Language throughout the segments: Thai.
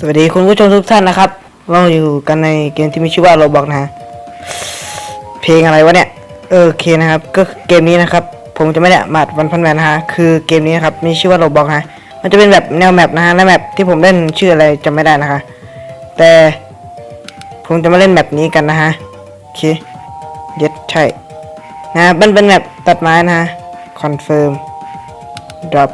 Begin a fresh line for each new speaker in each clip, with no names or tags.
สวัสดีคุณผู้ชมทุกท่านนะครับ เราอยู่กันในเกมที่มีชื่อว่าโรบอกนะฮะเพลงอะไรวะเนี่ยเออโอเคนะครับ ก็เกมนี้นะครับ ผมจะไม่ได้มาดวันพันแมนนะฮะคือเกมนี้นะครับมีชื่อว่าโรบอกนะมันจะเป็นแบบแนวแมปนะฮะและแมปที่ผมเล่นชื่ออะไรจำไม่ได้นะคะ แต่ผมจะมาเล่นแมปนี้กันนะฮะโอเคเย็ดใช่นะฮะมันเป็นแมปตัดไม้นะฮะคอนเฟิร์ม drop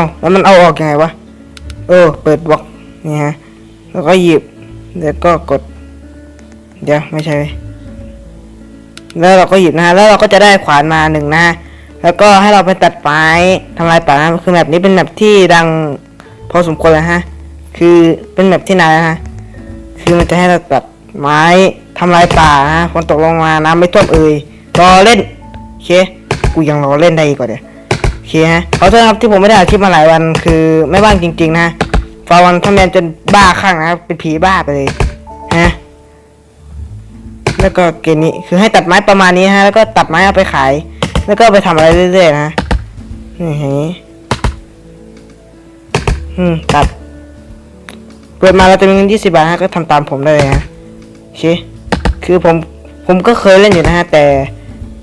าแล้วมันเอาออกยังไงวะ เออ เปิดบล็อกนี่ฮะ แล้วก็หยิบ แล้วก็กด เดี๋ยวไม่ใช่ แล้วเราก็หยิบนะฮะ แล้วเราก็จะได้ขวานมาหนึ่งนะ แล้วก็ให้เราไปตัดไม้ทำลายป่านะคือแบบนี้เป็นแบบที่ดังพอสมควรเลยฮะ คือเป็นแบบที่นานฮะ คือมันจะให้เราตัดไม้ทำลายป่านะฝนตกลงมาน้ำไม่ท่วมเอ่ยรอเล่น โอเค กูยังรอเล่นได้อีกกว่าเดี๋ยวโอ เคฮะขอโทษนะครับที่ผมไม่ได้อัดคลิปมาหลายวันคือไม่ว่างจริง ๆ นะฟาวันทำแมนจนบ้าคลั่งนะครับเป็นผีบ้าไปเลยฮะแล้วก็เกมนี้คือให้ตัดไม้ประมาณนี้ฮะ แล้วก็ตัดไม้เอาไปขาย แล้วก็ไปทำอะไรเรื่อยๆนะนี่ฮะอืมตัดเปิดมาเราจะมีเงินยี่สิบบาทฮะก็ทำตามผมได้เลยฮะโอเคคือผมผมก็เคยเล่นอยู่นะฮะ แต่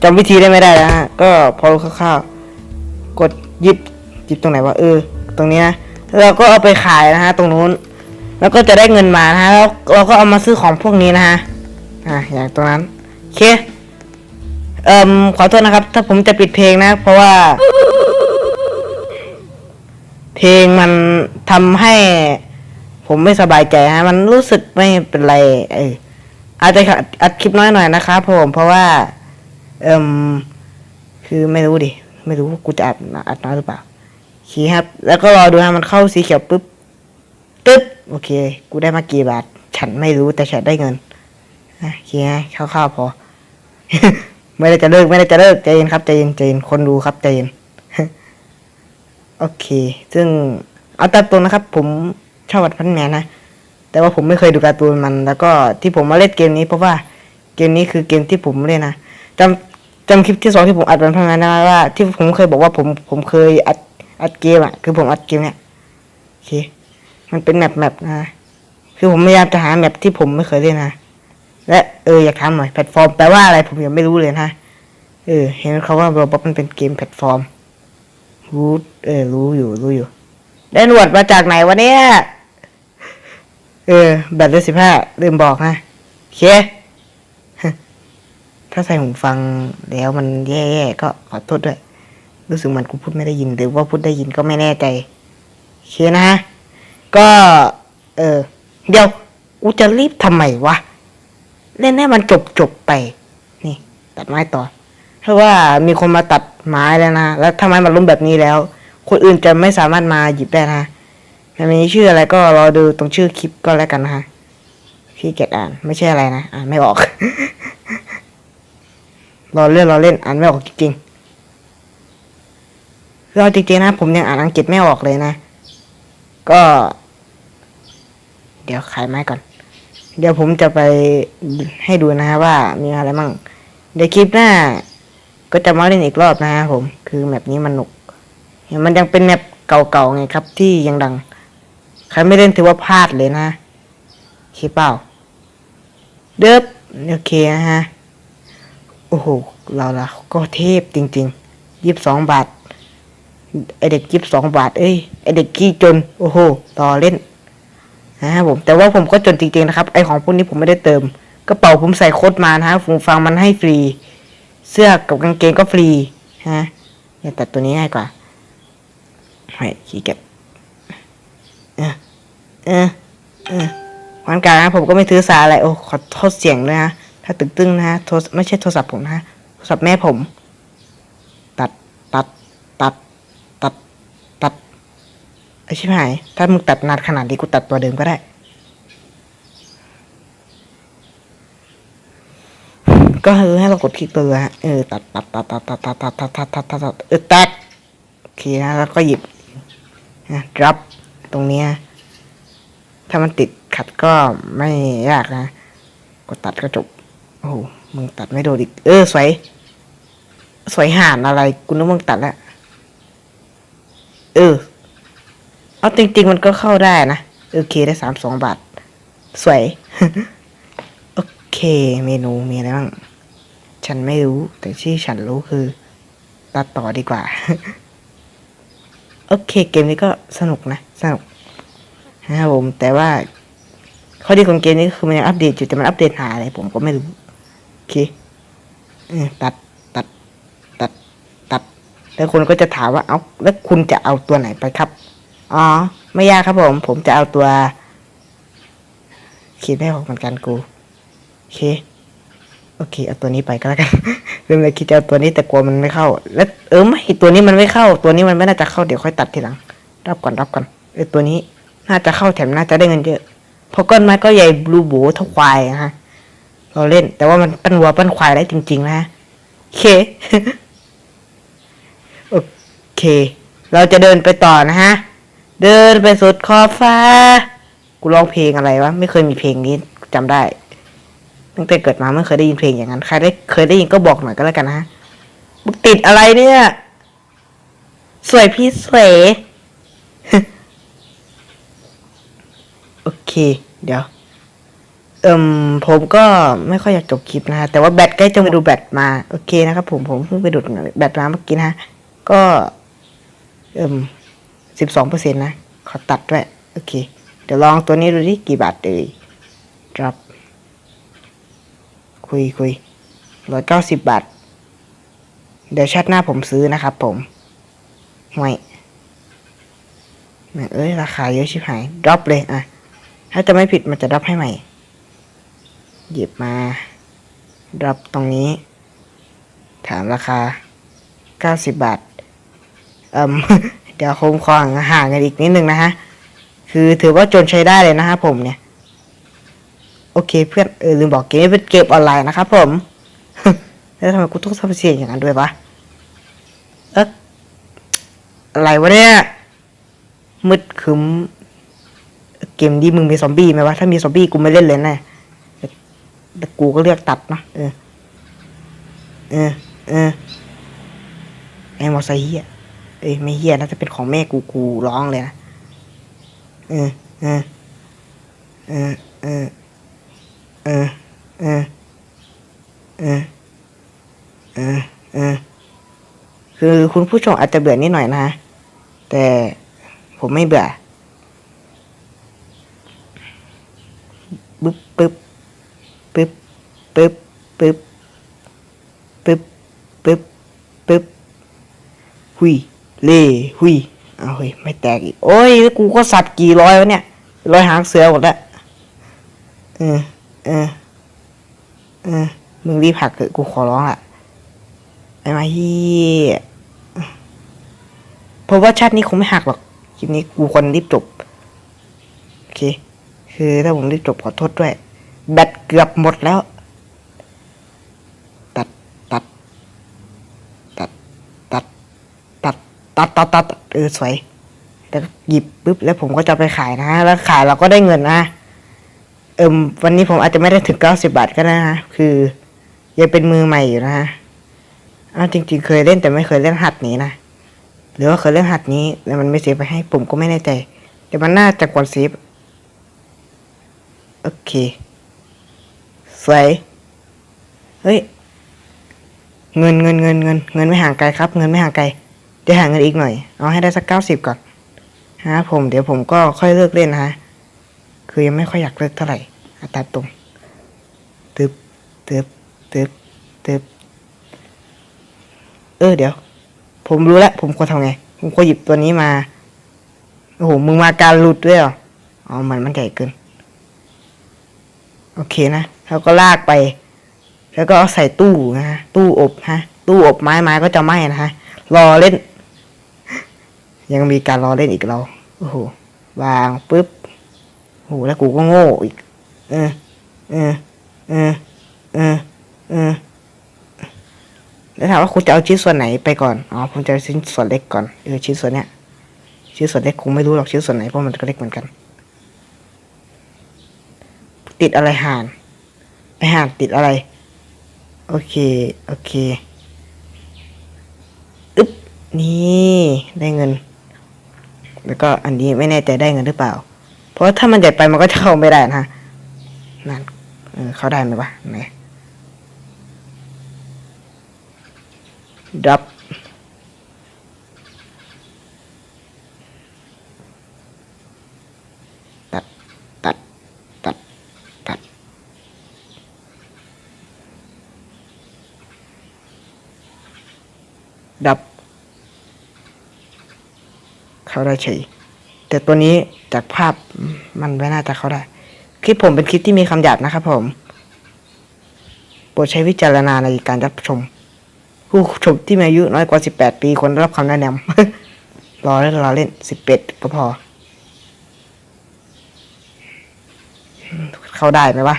จำวิธีได้ไม่ได้แล้วฮะ ก็พอรู้คร่าวๆ กดหยิบหยิบตรงไหนวะเออ ตรงนี้นะเราก็เอาไปขายนะฮะ ตรงนู้น แล้วก็จะได้เงินมานะฮะแล้วเราก็เอามาซื้อของพวกนี้นะฮะอ่าอย่างตรงนั้นโอเคเอ่มขอโทษนะครับ ถ้าผมจะปิดเพลงนะ เพราะว่า เพลงมันทำให้ ผมไม่สบายใจฮะ มันรู้สึกไม่เป็นไร เอออาจจะอัดคลิปน้อยหน่อยนะครับผมเพราะว่า เอ่มคือไม่รู้ดิ ไม่รู้ว่ากูจะอัดอัดน้อยหรือเปล่าโอเคครับ แล้วก็รอดูฮะมันเข้าสีเขียวปุ๊บตึ๊บโอเค กูได้มากี่บาท ฉันไม่รู้แต่ฉันได้เงินอะโอเคฮะคร่าวๆพอ ไม่ได้จะเลิกไม่ได้จะเลิกใจเย็นครับใจเย็นใจเย็นคนดูครับใจเย็นโอเค ซึ่งเอาตามตรงนะครับ ผมชอบวัดพันแมนนะแต่ว่าผมไม่เคยดูการ์ตูนมัน แล้วก็ที่ผมมาเล่นเกมนี้เพราะว่าเกมนี้คือเกมที่ผมเล่นนะจำ จำคลิปที่สองที่ผมอัดวันพันแมนได้ว่า ที่ผมเคยบอกว่าผมผมเคยอัดอัดเกมอะ คือผมอัดเกมเนี่ยโอเค มันเป็นแมปแมปนะ คือผมพยายามจะหาแมปที่ผมไม่เคยเล่นนะและเอออยากถามหน่อยแพลตฟอร์มแปลว่าอะไรผมยังไม่รู้เลยนะเออ เห็นเขาว่าโรบอทมันเป็นเกมแพลตฟอร์มรู้เออ รู้อยู่รู้อยู่ ได้หนวดมาจากไหนวะเนี่ย เออแบตเลสิบห้าลืมบอกนะโอเค ถ้าใส่หูฟังแล้วมันแย่ๆก็ขอโทษด้วย รู้สึกเหมือนกูพูดไม่ได้ยินหรือว่าพูดได้ยินก็ไม่แน่ใจโอเคนะก็ เออ เดี๋ยวกูจะรีบทำไมวะเล่นให้มันจบจบๆไป นี่ ตัดไม้ต่อ เพราะว่ามีคนมาตัดไม้แล้วนะแล้วทำไมมันล้มแบบนี้แล้ว คนอื่นจะไม่สามารถมาหยิบได้นะมันมีชื่ออะไรก็รอดูตรงชื่อคลิปก็แล้วกันนะฮะพี่เกียจอ่าน ไม่ใช่อะไรนะอ่านไม่ออก เรอเล่นรอเล่นอ่านไม่ออกจริงๆคือเอาจริงๆนะ ผมยังอ่านอังกฤษไม่ออกเลยนะ ก็ เดี๋ยวขายไม้ก่อน เดี๋ยวผมจะไปให้ดูนะฮะว่ามีอะไรมั่งเดี๋ยวคลิปหน้า ก็จะมาเล่นอีกรอบนะฮะผมคือแมปนี้มันหนุก มันยังเป็นแมปเก่าๆไงครับ ที่ยังดัง ใครไม่เล่นถือว่าพลาดเลยนะคิดเปล่าเดิบโอเคนะฮะ อ้โห เราละก็เทพจริงๆยี่สิบสองบาท ไอเด็กยี่สิบสองบาท เอ้ย ไอเด็กขี้จน โอ้โห ต่อเล่นนะครับผม แต่ว่าผมก็จนจริงๆนะครับ ไอของพวกนี้ผมไม่ได้เติม กระเป๋าผมใส่โค้ดมานะฮะผมฟังมันให้ฟรี เสื้อกับกางเกงก็ฟรีฮะเนี่ยตัดตัวนี้ง่ายกว่าให้ขี้เกียจเออเออเออวันกลางนะผมก็ไม่ถือสาอะไร โอ้ ขอโทษเสียงด้วยนะ ถ้าตึกตึงนะฮะโทรไม่ใช่โทรศัพท์ผมนะฮะโทรศัพท์แม่ผม ตัดตัดตัดตัดตัดไอชิบหาย ถ้ามึงตัดนานขนาดนี้กูตัดตัวเดิมก็ได้ ก็คือให้เรากดคลิกตัวฮะเออตัดตัดตัดตัดตัดตัดตัดตัดตัดตัดตัดตัดเออตัดโอเคนะแล้วก็หยิบนะรับตรงเนี้ยถ้ามันติดขัดก็ไม่ยากนะ กดตัดก็จบ โอ้โหมึงตัดไม่โดนอีก เออ สวย สวยห่านอะไร กูนึกมึงตัดแล้วเออ เอาจริง ๆ มันก็เข้าได้นะ โอเคได้สามสองบาท สวย โอเค เมนูมีอะไรบ้าง ฉันไม่รู้ แต่ที่ฉันรู้คือ ตัดต่อดีกว่า โอเค เกมนี้ก็สนุกนะ สนุกนะครับผม แต่ว่าข้อดีของเกมนี้คือมันยังอัปเดตอยู่แต่มันอัปเดตหาอะไรผมก็ไม่รู้ เคเออตัดตัดตัดตัด แล้วคนก็จะถามว่าเอาแล้วคุณจะเอาตัวไหนไปครับ อ๋อ ไม่ยากครับผม ผมจะเอาตัวคิดไม่ออกเหมือนกันกูโอเค โอเค เอาตัวนี้ไปก็แล้วกันเริ่มเลยคิดจะเอาตัวนี้แต่กลัวมันไม่เข้า แล้วเออไม่ตัวนี้มันไม่เข้า ตัวนี้มันไม่น่าจะเข้าเดี๋ยวค่อยตัดทีหลังรับก่อนรับก่อนเออตัวนี้น่าจะเข้าแถมน่าจะได้เงินเยอะพราะก้อนไม้ก็ใหญ่บลูโบเท่าควายนะฮะ เราเล่น แต่ว่ามันปั้นวัวปั้นควายได้จริง ๆ นะโอเคโอเค เราจะเดินไปต่อนะฮะ เดินไปสุดขอบฟ้า กูร้องเพลงอะไรวะ ไม่เคยมีเพลงนี้จำได้ตั้งแต่เกิดมาไม่เคยได้ยินเพลงอย่างนั้น ใครได้เคยได้ยินก็บอกหน่อยก็แล้วกันนะฮะมึงติดอะไรเนี่ย สวยพี่สวย โอเค เดี๋ยว เอิมผมก็ไม่ค่อยอยากจบคลิปนะฮะแต่ว่าแบตใกล้จะมาดูแบตมาโอเคนะครับผมผมเพิ่งไปดูดแบตมาเมื่อกี้นะก็เอิมสิบสองเปอร์เซ็นต์นะ ขอตัดด้วย โอเค เดี๋ยวลองตัวนี้ดูดิกี่บาทเอ่ย drop คุยคุยร้อยเก้าสิบบาท เดี๋ยวชาติหน้าผมซื้อนะครับผมห่วยเอ้ย ราคาเยอะชิบหาย drop เลยอะ ถ้าจะไม่ผิดมันจะ drop ให้ใหม่ หยิบมา drop ตรงนี้ ถามราคาเก้าสิบบาท เอ่มเดี๋ยวคงคอห่างกันอีกนิดนึงนะฮะ คือถือว่าจนใช้ได้เลยนะฮะผมเนี่ย โอเคเพื่อน เออ ลืมบอกเกมนี้เป็นเกมออนไลน์นะครับผม แล้วทำไมกูต้องทำเสียงอย่างนั้นด้วยวะเอ๊ะอะไรวะเนี่ย มืดคึมเกมนี้มึงมีซอมบี้ไหมวะ ถ้ามีซอมบี้กูไม่เล่นเลยแนะ่ แต่กูก็เลือกตัดนะเออ เออ เออไอ้มอไซเฮียเอ้ยไม่เฮียน่าจะเป็นของแม่กูกูร้องเลยนะเออ เออ เออ เออ เออ เออ เออ เออ เออ คือคุณผู้ชมอาจจะเบื่อนิดหน่อยนะ แต่ผมไม่เบื่อ ปึ๊บปึ๊บปึ๊บ ปึ๊บปึ๊บปึ๊บปึ๊บปึ๊บหุยเล่หุยเอาเฮ้ยไม่แตกอีกโอ้ยแล้วกูก็สับกี่ร้อยวะเนี่ยร้อยหางเสือหมดแล้วเออเออเออมึงรีบหักเถอะกูขอร้องละไอ้มาฮีเพราะว่าชาตินี้คงไม่หักหรอกคลิปนี้กูควรรีบจบโอเค คือถ้าผมรีบจบขอโทษด้วย แบตเกือบหมดแล้ว ตัด ตัด ตัด ตัด ตัดตัดตัดเออสวยแล้วหยิบปุ๊บแล้วผมก็จะไปขายนะแล้วขายเราก็ได้เงินนะเอิมวันนี้ผมอาจจะไม่ได้ถึงเก้าสิบาทก็ได้นะคือยังเป็นมือใหม่อยู่นะฮะอ้าวจริง ๆ เคยเล่นแต่ไม่เคยเล่นหัดนี้นะหรือว่าเคยเล่นหัดนี้แล้วมันไม่เซฟไปให้ผมก็ไม่แน่ใจแต่มันน่าจะกดเซฟโอเคสวยเฮ้ยเงินเงินเงินเงินเงินไม่ห่างไกลครับ เงินไม่ห่างไกล เดี๋ยวหาเงินอีกหน่อย เอาให้ได้สักเก้าสิบก่อนฮะผมเดี๋ยวผมก็ค่อยเลิกเล่นนะฮะ คือยังไม่ค่อยอยากเลิกเท่าไหร่อัตราตรงตึบตึบตึบตึบเออเดี๋ยว ผมรู้แล้ว ผมควรทำไง ผมควรหยิบตัวนี้มา โอ้โห มึงมาการหลุดด้วยเหรอ อ๋อ มันมันใหญ่เกิน โอเคนะแล้วก็ลากไป แล้วก็เอาใส่ตู้นะฮะ ตู้อบฮะ ตู้อบไม้ไม้ก็จะไหม้นะฮะ รอเล่น ยังมีการรอเล่นอีกเราโอ้โหวางปุ๊บโอ้โหแล้วกูก็โง่อีก เออเออเออเออเออแล้วถามว่าคุณจะเอาชิ้นส่วนไหนไปก่อนอ๋อผมจะเอาชิ้นส่วนเล็กก่อนเออชิ้นส่วนเนี้ยชิ้นส่วนเล็กคงไม่รู้หรอกชิ้นส่วนไหนเพราะมันก็เล็กเหมือนกัน ติดอะไรห่านไอห่านติดอะไร โอเคโอเคอึ๊บนี่ได้เงิน แล้วก็อันนี้ไม่แน่ใจได้เงินหรือเปล่า เพราะว่าถ้ามันใหญ่ไปมันก็จะเข้าไม่ได้นะนั่นเออเข้าได้ไหมวะไหนดับตัด ตัด ตัด ตัด ดับ เข้าได้เฉย แต่ตัวนี้จากภาพมันไม่น่าจะเข้าได้ คลิปผมเป็นคลิปที่มีคำหยาบนะครับผมโปรดใช้วิจารณาในการรับชม ผู้ชมที่มีอายุน้อยกว่า 18 ปีควรรับคำแนะนำรอเล่นรอเล่น 11 ก็พอ เข้าได้ไหมวะ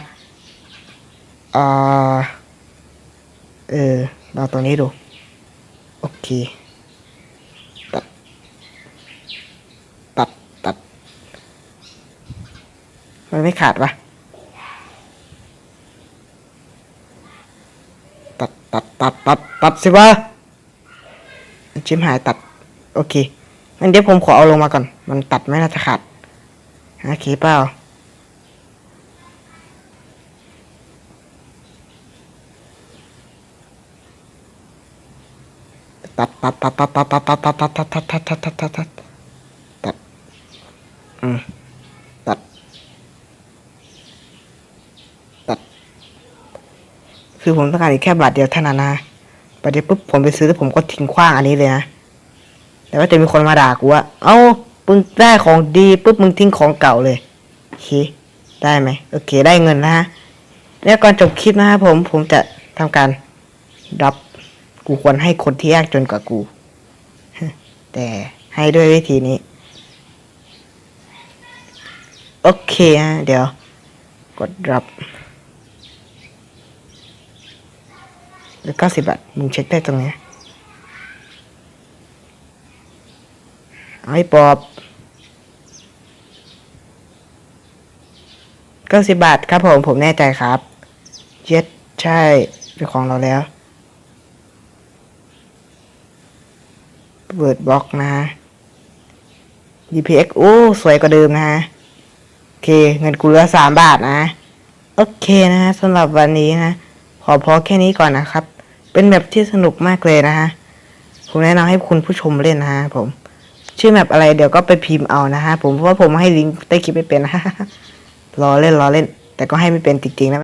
เออเออเราตรงนี้ดู โอเค ตัด ตัด ตัด มันไม่ขาดวะตัดตัดตัดตัดตัดสิวะชิมหายตัด โอเคงั้นเดี๋ยวผมขอเอาลงมาก่อน มันตัดไม่น่าจะขาดโอเคเปล่าตัดตัดตัดตัดตัดตัดตัดตัดตัดตัดตัดตัดตัดตัดตัดตัดตัดอืมตัด ตัด คือผมต้องการอีกแค่บาทเดียวเท่านั้นนะบาทเดียวปุ๊บผมไปซื้อแล้วผมก็ทิ้งขว้างอันนี้เลยนะแต่ว่าจะมีคนมาด่ากูว่าเอ้ามึงได้ของดีปุ๊บมึงทิ้งของเก่าเลยโอเคได้ไหมโอเค ได้เงินนะฮะแล้วก่อนจบคลิปนะครับผมผมจะทำการดับกูควรให้คนที่ยากจนกว่ากู แต่ให้ด้วยวิธีนี้ โอเคฮะเดี๋ยว กดรับ แล้วก็สิบบาทมึงเช็คได้ตรงนี้ไอ้ปอบเก็สิบบาทครับผมผมแน่ใจครับเจ็ดใช่เป็นของเราแล้ว เปิดบล็อกนะฮะ GPX โอ้ สวยกว่าเดิมนะฮะ โอเค เงินกูเหลือสามบาทนะ โอเคนะฮะสำหรับวันนี้นะ ขอพอแค่นี้ก่อนนะครับ เป็นแบบที่สนุกมากเลยนะฮะ ผมแนะนำให้คุณผู้ชมเล่นนะฮะผม ชื่อแมปอะไรเดี๋ยวก็ไปพิมพ์เอานะฮะผมเพราะว่าผมให้ลิงก์ใต้คลิปไม่เป็นนะฮะรอเล่นรอเล่น แต่ก็ให้ไม่เป็นจริงๆนะ